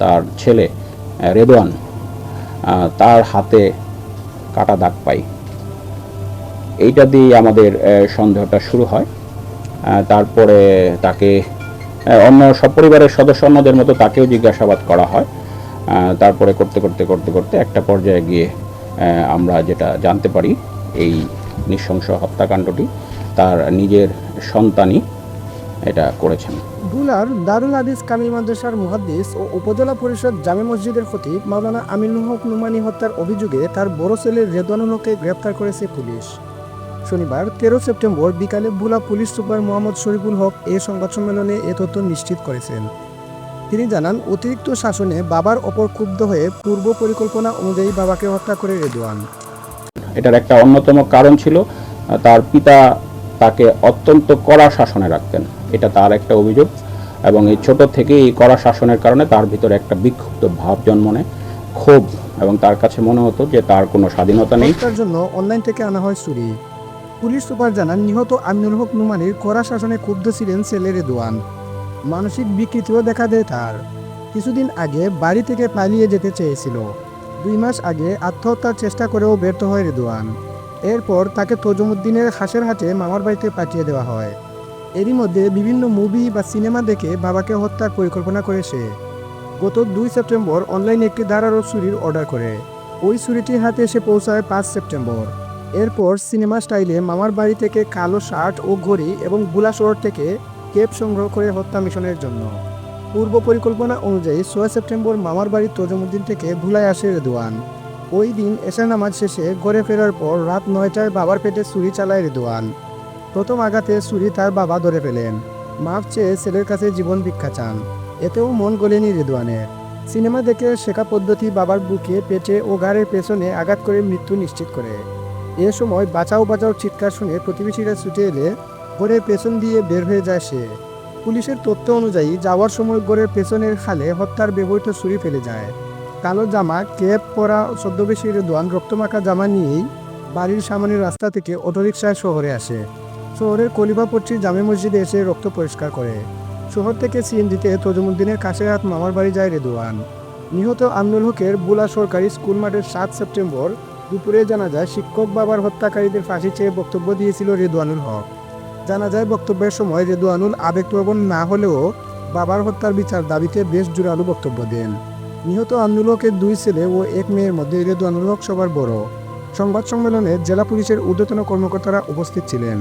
তার ছেলে রেদওয়ান তার হাতে কাটা দাগ পাই। এইটা দিয়ে আমাদের সন্দেহটা শুরু হয়। তারপরে তাকে অন্য সব পরিবারের সদস্য অন্যদের মতো তাকেও জিজ্ঞাসাবাদ করা হয়। তারপরে করতে করতে করতে করতে একটা পর্যায়ে গিয়ে আমরা যেটা জানতে পারি, এই নৃশংস হত্যাকাণ্ডটি, তার নিজের সন্তানই এটা করেছেন। ভুলার দারুল হাদিস কামিল মাদ্রাসার মুহাদ্দিস ও উপজেলা পরিষদ জামে মসজিদের খতিব মাওলানা আমিনুল হক নুমানি হত্যার অভিযোগে তার বড় ছেলে রেদওয়ানুল হককে গ্রেপ্তার করেছে পুলিশ। শনিবার তেরো সেপ্টেম্বর বিকালে ভুলা পুলিশ সুপার মোহাম্মদ শরীফুল হক এ সংবাদ সম্মেলনে এ তথ্য নিশ্চিত করেছেন। তিনি জানান অতিরিক্ত শাসনে বাবার ওপর ক্ষুব্ধ হয়ে পূর্ব পরিকল্পনা অনুযায়ী বাবাকে হত্যা করে রেদওয়ান। এটার একটা অন্যতম কারণ ছিল তার পিতা তাকে অত্যন্ত কড়া শাসনে রাখতেন। এটা তার একটা অভিযোগ। এবং এই ছোট থেকেই এই কড়া শাসনের কারণে তার ভিতরে একটা বিক্ষুব্ধ ভাব জন্ম নেয়, ক্ষোভ। এবং তার কাছে মনে হতো যে তার কোনো স্বাধীনতা নেই। তার জন্য অনলাইন থেকে আনা হয় চুরি। পুলিশ সুপার জানান, নিহত আমিনুল হক নুমানির কড়া শাসনে ক্ষুব্ধ ছিলেন ছেলে রেদওয়ান মানসিক বিকৃতিও দেখা দেয় তার। কিছুদিন আগে বাড়ি থেকে পালিয়ে যেতে চেয়েছিল। দুই মাস আগে আত্মহত্যার চেষ্টা করেও ব্যর্থ হয় রেদওয়ান এরপর তাকে তজুমুদ্দিনের হাসের হাটে মামার বাড়িতে পাঠিয়ে দেওয়া হয়। এরই মধ্যে বিভিন্ন মুভি বা সিনেমা দেখে বাবাকে হত্যার পরিকল্পনা করে সে গত দুই সেপ্টেম্বর অনলাইনে একটি ধারারও চুরির অর্ডার করে। ওই ছুরিটি হাতে এসে পৌঁছায় পাঁচ সেপ্টেম্বর। এরপর সিনেমা স্টাইলে মামার বাড়ি থেকে কালো শার্ট ও ঘড়ি এবং বুলা শহর থেকে কেপ সংগ্রহ করে হত্যা মিশনের জন্য। পূর্ব পরিকল্পনা অনুযায়ী ছয় সেপ্টেম্বর মামার বাড়ি তজমুদ্দিন থেকে ভুলায় আসে রেদওয়ান ওই দিন এশা নামাজ শেষে ঘরে ফেরার পর রাত নয়টায় বাবার পেটে ছুরি চালায় রেদওয়ান প্রথম আঘাতে ছুরি তার বাবা ধরে ফেলেন। মাপ চেয়ে ছেলের কাছে জীবন ভিক্ষা চান। এতেও মন গলেনি রেদওয়ানের। সিনেমা দেখে শেখা পদ্ধতি বাবার বুকে পেটে ও গাড়ের পেছনে আঘাত করে মৃত্যু নিশ্চিত করে। এ সময় বাঁচাও বাঁচাও চিৎকার শুনে প্রতিবেশীরা ছুটে এলে ঘরের পেছন দিয়ে বের হয়ে যায় সে। পুলিশের তথ্য অনুযায়ী যাওয়ার সময় ঘরের পেছনের খালে হত্যার ব্যবহৃত ছুরি ফেলে যায়। কালো জামা, ক্যাপ পরা ছদ্মবেশী রেদওয়ান রক্তমাখা জামা নিয়েই বাড়ির সামনের রাস্তা থেকে অটোরিকশায় শহরে আসে। শহরের কলিবাপট্টি জামে মসজিদে এসে রক্ত পরিষ্কার করে। শহর থেকে সিএনজিতে তজুমুদ্দিনের কাছের হাত মামার বাড়ি যায় রেদওয়ান নিহত আমনুল হকের বুলা সরকারি স্কুল মাঠের সাত সেপ্টেম্বর দুপুরে জানা যায় শিক্ষক বাবার হত্যাকারীদের ফাঁসি চেয়ে বক্তব্য দিয়েছিল রেদওয়ানুল হক। জানা যায় বক্তব্যের সময় রেদওয়ানুল আবেগপ্রবণ না হলেও বাবার হত্যার বিচার দাবিতে বেশ জোরালো বক্তব্য দেন। নিহত আমনুল হকের দুই ছেলে ও এক মেয়ের মধ্যে রেদওয়ানুল হক সবার বড়। সংবাদ সম্মেলনে জেলা পুলিশের ঊর্ধ্বতন কর্মকর্তারা উপস্থিত ছিলেন।